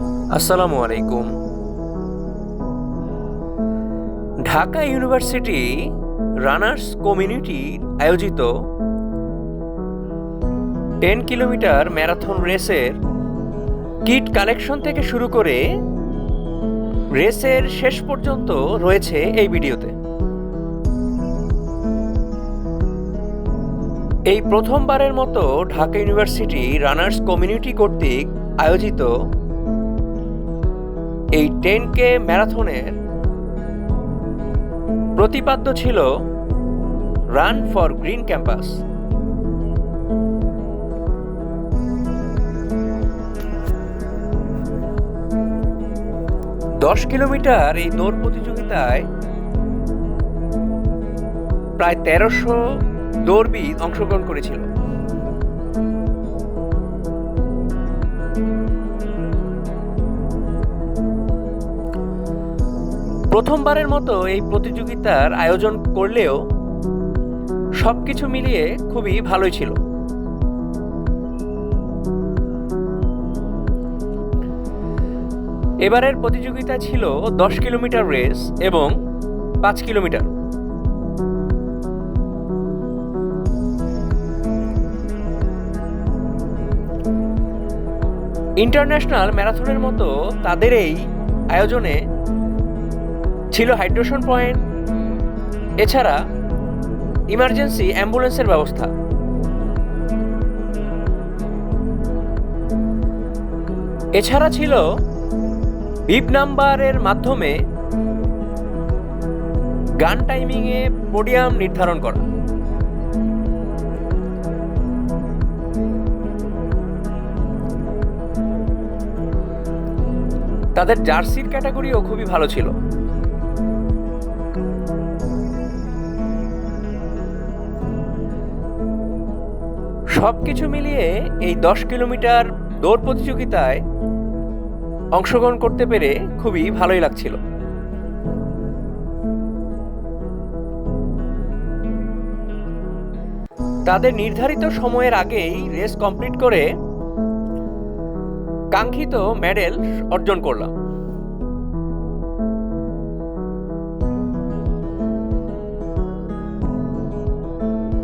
আসসালামু আলাইকুম। Dhaka university runners community আয়োজিত টেন কিলোমিটার ম্যারাথন রেসের কিট কালেকশন থেকে শুরু করে রেসের শেষ পর্যন্ত রয়েছে এই ভিডিওতে। এই প্রথমবারের মতো ঢাকা ইউনিভার্সিটি রানার্স কমিউনিটি কর্তৃক আয়োজিত এই টেন কে ম্যারাথনের প্রতিপাদ্য ছিল রান ফর গ্রিন ক্যাম্পাস দশ কিলোমিটার এই দৌড় প্রতিযোগিতায় প্রায় তেরোশো দৌড়বিদ অংশগ্রহণ করেছিল। প্রথমবারের মতো এই প্রতিযোগিতার আয়োজন করলেও সবকিছু মিলিয়ে খুবই ভালোই ছিল। এবারের প্রতিযোগিতা ছিল দশ কিলোমিটার রেস এবং পাঁচ কিলোমিটার। ইন্টারন্যাশনাল ম্যারাথনের মতো তাদের এই আয়োজনে ছিল হাইড্রেশন পয়েন্ট। এছাড়া ইমার্জেন্সি অ্যাম্বুলেন্সের ব্যবস্থা। এছাড়া ছিল ভিপ নাম্বারের মাধ্যমে গান টাইমিংয়ে পোডিয়াম নির্ধারণ করা। তাদের জার্সির ক্যাটাগরিও খুবই ভালো ছিল। সব কিছু মিলিয়ে এই দশ কিলোমিটার দৌড় প্রতিযোগিতায় অংশগ্রহণ করতে পেরে খুবই ভালোই লাগছিল। তাদের নির্ধারিত সময়ের আগেই রেস কমপ্লিট করে কাঙ্ক্ষিত মেডেল অর্জন করলাম।